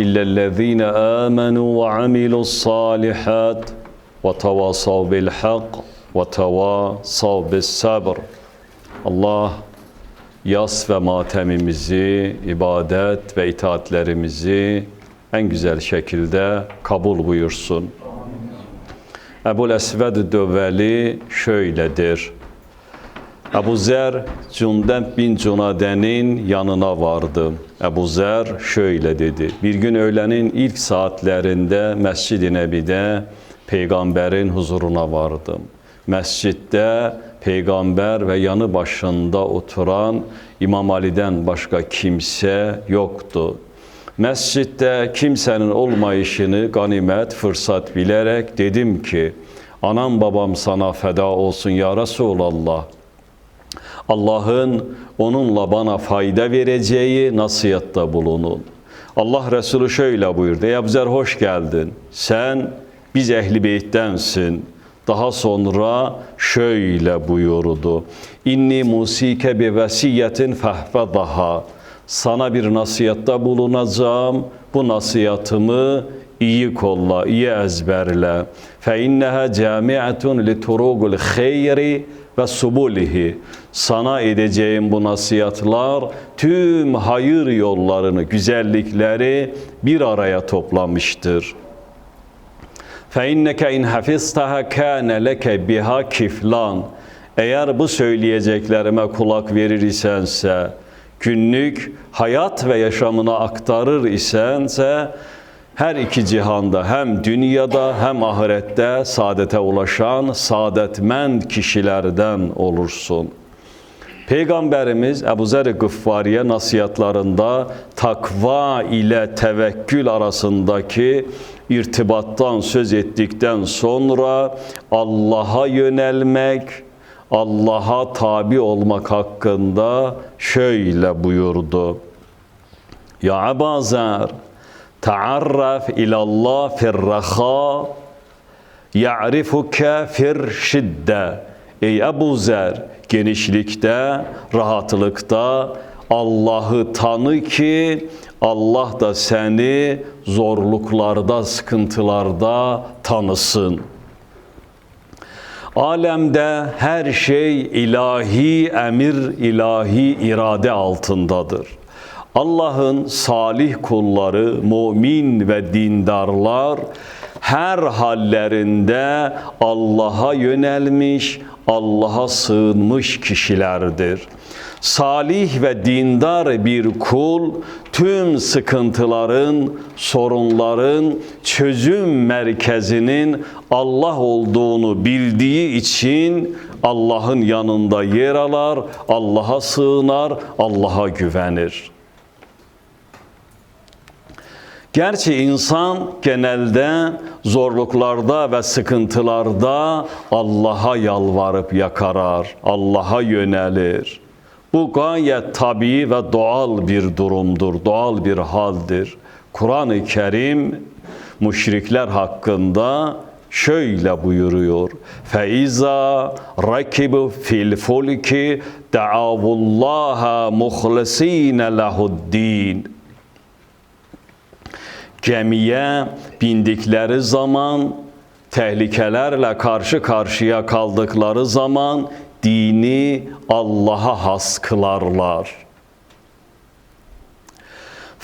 إلا الذين آمنوا وعملوا الصالحات وتواصوا بالحق وتواصوا بالصبر Allah yas ve matemimizi, ibadet ve itaatlerimizi en güzel şekilde kabul buyursun. Ebul Esved Dövveli şöyledir. Ebu Zer Cundeb bin Cunade'nin yanına vardı. Ebu Zer şöyle dedi. Bir gün öğlenin ilk saatlerinde Mescid-i Nebi'de peygamberin huzuruna vardım. Mescitte peygamber ve yanı başında oturan İmam Ali'den başka kimse yoktu. Mescitte kimsenin olmayışını ganimet, fırsat bilerek dedim ki, anam babam sana feda olsun ya Resulallah. Allah'ın onunla bana fayda vereceği nasihatta bulunun. Allah Resulü şöyle buyurdu. Ey hoş geldin. Sen biz ehli beyttensin. Daha sonra şöyle buyurdu. İnni musike bi vesiyetin fehfedaha. Sana bir nasihatta bulunacağım. Bu nasihatımı iyi kolla, iyi ezberle. Fe inneha camiatun li turugul hayri ve subulihi. Sana edeceğim bu nasihatlar tüm hayır yollarını, güzellikleri bir araya toplamıştır. فَاِنَّكَ اِنْ حَفِظْتَهَا كَانَ لَكَ biha kiflan. Eğer bu söyleyeceklerime kulak verir isense, günlük hayat ve yaşamına aktarır isense, her iki cihanda hem dünyada hem ahirette saadete ulaşan saadetmend kişilerden olursun. Peygamberimiz Ebu Zer-i Gıffariye nasihatlarında takva ile tevekkül arasındaki irtibattan söz ettikten sonra Allah'a yönelmek, Allah'a tabi olmak hakkında şöyle buyurdu. Ya Ebu Zer, Ta'arraf ilallah firraha ya'rifuke fir şidde. Ey Ebu Zer, genişlikte, rahatlıkta Allah'ı tanı ki Allah da seni zorluklarda, sıkıntılarda tanısın. Alemde her şey ilahi emir, ilahi irade altındadır. Allah'ın salih kulları, mümin ve dindarlar her hallerinde Allah'a yönelmiş, Allah'a sığınmış kişilerdir. Salih ve dindar bir kul tüm sıkıntıların, sorunların çözüm merkezinin Allah olduğunu bildiği için Allah'ın yanında yer alar, Allah'a sığınar, Allah'a güvenir. Gerçi insan genelde zorluklarda ve sıkıntılarda Allah'a yalvarıp yakarar, Allah'a yönelir. Bu gayet tabii ve doğal bir durumdur, doğal bir haldir. Kur'an-ı Kerim müşrikler hakkında şöyle buyuruyor. Feiza rakibu fil fulki da'avullaha muhlisine lehu'd-din gemiye bindikleri zaman, tehlikelerle karşı karşıya kaldıkları zaman dini Allah'a has kılarlar.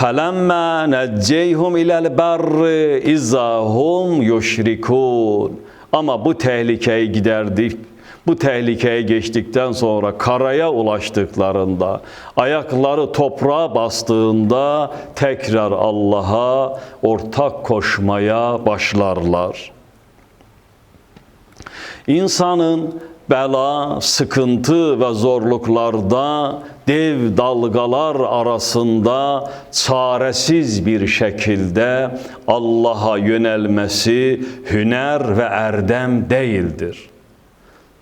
فَلَمَّا نَجَّيْهُمْ اِلَى الْبَرِّ اِذَا هُمْ يُشْرِكُونَ Ama bu tehlikeyi giderdik. bu tehlikeye geçtikten sonra karaya ulaştıklarında, ayakları toprağa bastığında tekrar Allah'a ortak koşmaya başlarlar. İnsanın bela, sıkıntı ve zorluklarda dev dalgalar arasında çaresiz bir şekilde Allah'a yönelmesi hüner ve erdem değildir.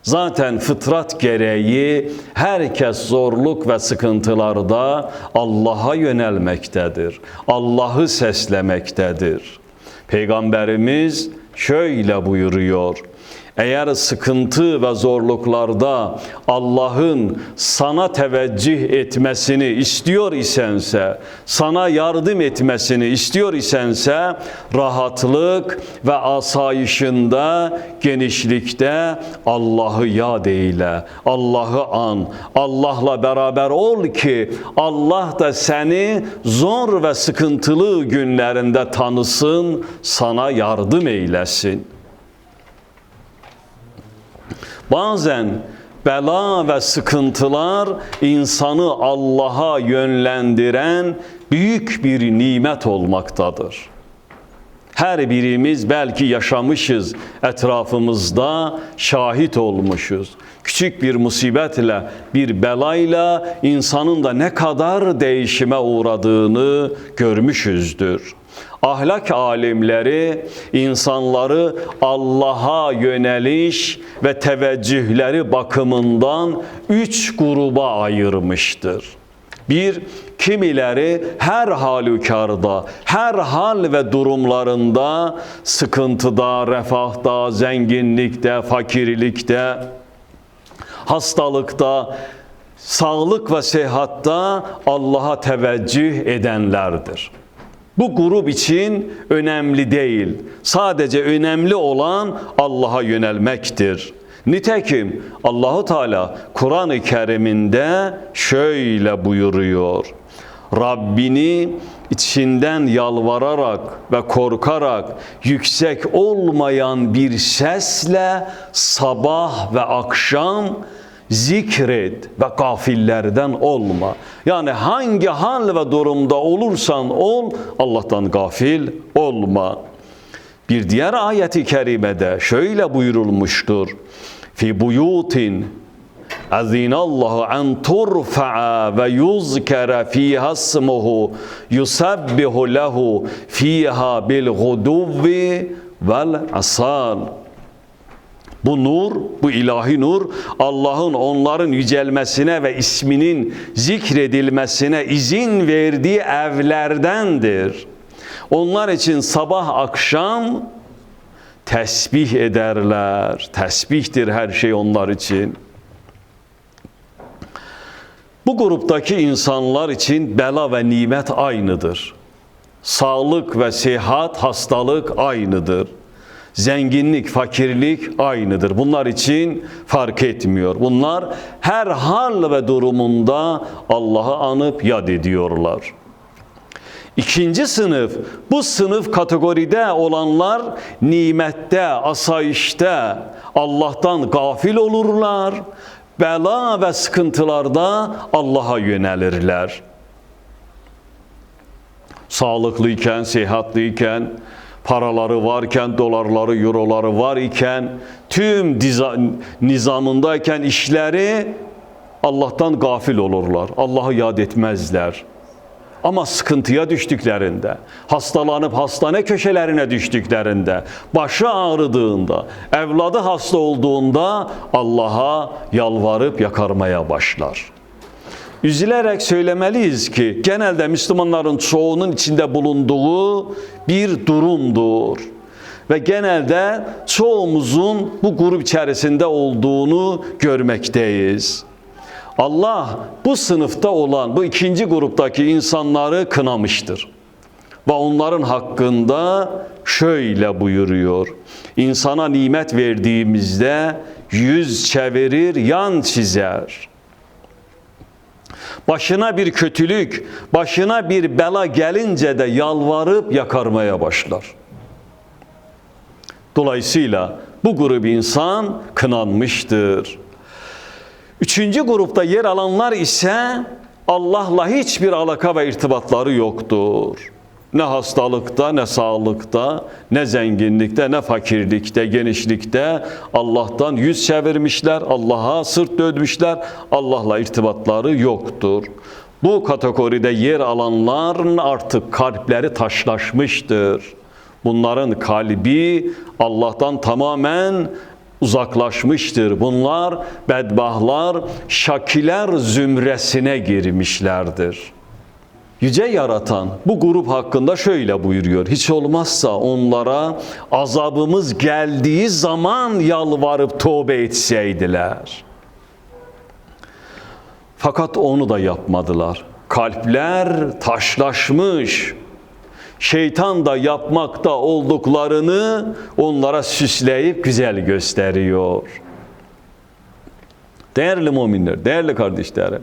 Zaten fıtrat gereği herkes zorluk ve sıkıntılarda Allah'a yönelmektedir. Allah'ı seslemektedir. Peygamberimiz şöyle buyuruyor. Eğer sıkıntı ve zorluklarda Allah'ın sana teveccüh etmesini istiyor isense, sana yardım etmesini istiyor isense, rahatlık ve asayişinde, genişlikte Allah'ı yad eyle, Allah'ı an, Allah'la beraber ol ki Allah da seni zor ve sıkıntılı günlerinde tanısın, sana yardım eylesin. Bazen bela ve sıkıntılar insanı Allah'a yönlendiren büyük bir nimet olmaktadır. Her birimiz belki yaşamışız, etrafımızda şahit olmuşuz. Küçük bir musibetle, bir belayla insanın da ne kadar değişime uğradığını görmüşüzdür ahlak alimleri insanları Allah'a yöneliş ve teveccühleri bakımından üç gruba ayırmıştır. Bir, kimileri her halükarda, her hal ve durumlarında, sıkıntıda, refahta, zenginlikte, fakirlikte, hastalıkta, sağlık ve sehatta Allah'a teveccüh edenlerdir. Bu grup için önemli değil. Sadece önemli olan Allah'a yönelmektir. Nitekim Allahu Teala Kur'an-ı Kerim'inde şöyle buyuruyor. Rabbini içinden yalvararak ve korkarak yüksek olmayan bir sesle sabah ve akşam zikret ve gafillerden olma. Yani hangi hal ve durumda olursan ol Allah'tan gafil olma. Bir diğer ayeti kerimede şöyle buyurulmuştur. Fi buyutin azinallahu an turfa'a ve yuzkara fiha ismuhu yusabbihu lehu fiha bil guduvvi vel asal. Bu nur, bu ilahi nur Allah'ın onların yücelmesine ve isminin zikredilmesine izin verdiği evlerdendir. Onlar için sabah akşam tesbih ederler. Tesbihtir her şey onlar için. Bu gruptaki insanlar için bela ve nimet aynıdır. Sağlık ve sihat, hastalık aynıdır. Zenginlik, fakirlik aynıdır. Bunlar için fark etmiyor. Bunlar her hal ve durumunda Allah'ı anıp yad ediyorlar. İkinci sınıf, bu sınıf kategoride olanlar nimette, asayişte Allah'tan gafil olurlar. Bela ve sıkıntılarda Allah'a yönelirler. Sağlıklıyken, sihatlıyken, paraları varken, dolarları, euroları var iken, tüm nizamındayken işleri Allah'tan gafil olurlar. Allah'ı yad etmezler. Ama sıkıntıya düştüklerinde, hastalanıp hastane köşelerine düştüklerinde, başı ağrıdığında, evladı hasta olduğunda Allah'a yalvarıp yakarmaya başlar. Üzülerek söylemeliyiz ki genelde Müslümanların çoğunun içinde bulunduğu bir durumdur. Ve genelde çoğumuzun bu grup içerisinde olduğunu görmekteyiz. Allah bu sınıfta olan bu ikinci gruptaki insanları kınamıştır. Ve onların hakkında şöyle buyuruyor. İnsana nimet verdiğimizde yüz çevirir, yan çizer. Başına bir kötülük, başına bir bela gelince de yalvarıp yakarmaya başlar. Dolayısıyla bu grup insan kınanmıştır. Üçüncü grupta yer alanlar ise Allah'la hiçbir alaka ve irtibatları yoktur. Ne hastalıkta, ne sağlıkta, ne zenginlikte, ne fakirlikte, genişlikte Allah'tan yüz çevirmişler, Allah'a sırt dönmüşler, Allah'la irtibatları yoktur. Bu kategoride yer alanların artık kalpleri taşlaşmıştır. Bunların kalbi Allah'tan tamamen uzaklaşmıştır. Bunlar bedbahlar, şakiler zümresine girmişlerdir. Yüce yaratan bu grup hakkında şöyle buyuruyor. Hiç olmazsa onlara azabımız geldiği zaman yalvarıp tövbe etseydiler. Fakat onu da yapmadılar. Kalpler taşlaşmış. Şeytan da yapmakta olduklarını onlara süsleyip güzel gösteriyor. Değerli müminler, değerli kardeşlerim,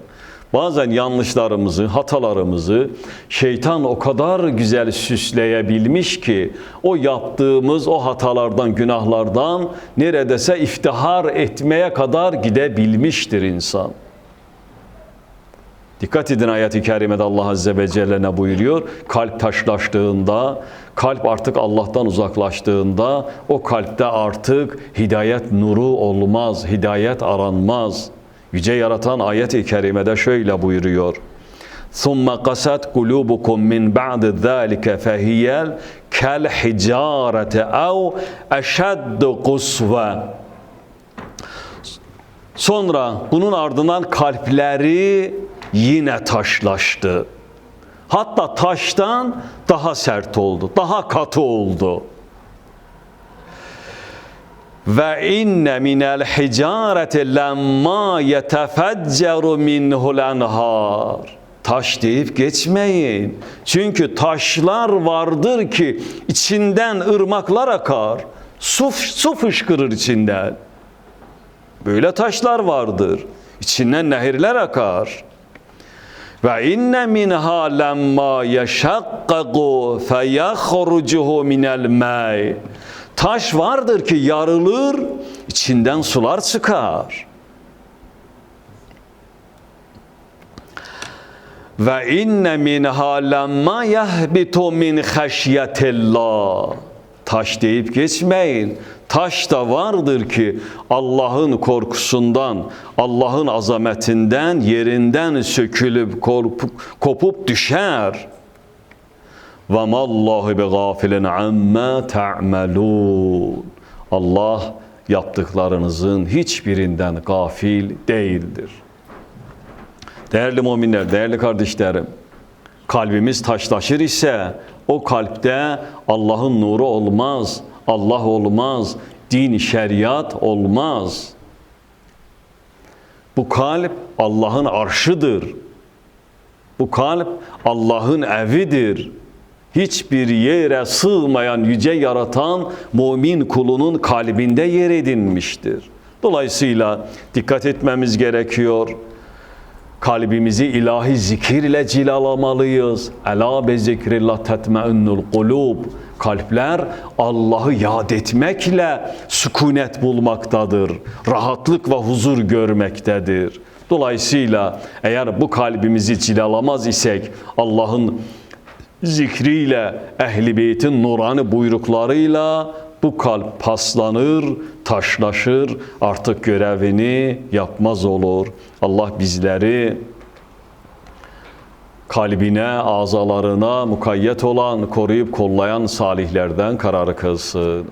bazen yanlışlarımızı, hatalarımızı şeytan o kadar güzel süsleyebilmiş ki o yaptığımız o hatalardan, günahlardan neredeyse iftihar etmeye kadar gidebilmiştir insan. Dikkat edin ayet-i kerimede Allah Azze ve Celle ne buyuruyor? Kalp taşlaştığında, kalp artık Allah'tan uzaklaştığında o kalpte artık hidayet nuru olmaz, hidayet aranmaz. Yüce yaratan ayet-i kerimede şöyle buyuruyor. ثُمَّ قَسَتْ قُلُوبُكُمْ مِنْ بَعْدِ ذَٰلِكَ فَهِيَ كَالْحِجَارَةِ اَوْ اَشَدُّ قُسْوَةً Sonra bunun ardından kalpleri yine taşlaştı. Hatta taştan daha sert oldu, daha katı oldu. Ve inne minel hicareti lemma yetefecceru minhul enhar. Taş deyip geçmeyin. Çünkü taşlar vardır ki içinden ırmaklar akar. Su, su fışkırır içinden. Böyle taşlar vardır. İçinden nehirler akar. Ve inne minha lemma yeşakkagu feyahrucuhu minel may. Taş vardır ki yarılır, içinden sular çıkar. Ve inne minha lemma yehbitu min haşyetillah. Taş deyip geçmeyin. Taş da vardır ki Allah'ın korkusundan, Allah'ın azametinden, yerinden sökülüp kopup, kopup düşer. Ve mallahu bi gafilin amma ta'malun. Allah yaptıklarınızın hiçbirinden gafil değildir. Değerli müminler, değerli kardeşlerim, kalbimiz taşlaşır ise o kalpte Allah'ın nuru olmaz, Allah olmaz, din, şeriat olmaz. Bu kalp Allah'ın arşıdır. Bu kalp Allah'ın evidir. Hiçbir yere sığmayan yüce yaratan mümin kulunun kalbinde yer edinmiştir. Dolayısıyla dikkat etmemiz gerekiyor. Kalbimizi ilahi zikirle cilalamalıyız. Ela be zikrillah tetmeinnul kulub. Kalpler Allah'ı yad etmekle sükunet bulmaktadır. Rahatlık ve huzur görmektedir. Dolayısıyla eğer bu kalbimizi cilalamaz isek Allah'ın zikriyle, ehli beytin nurani buyruklarıyla bu kalp paslanır, taşlaşır, artık görevini yapmaz olur. Allah bizleri kalbine, azalarına mukayyet olan, koruyup kollayan salihlerden kararı kılsın.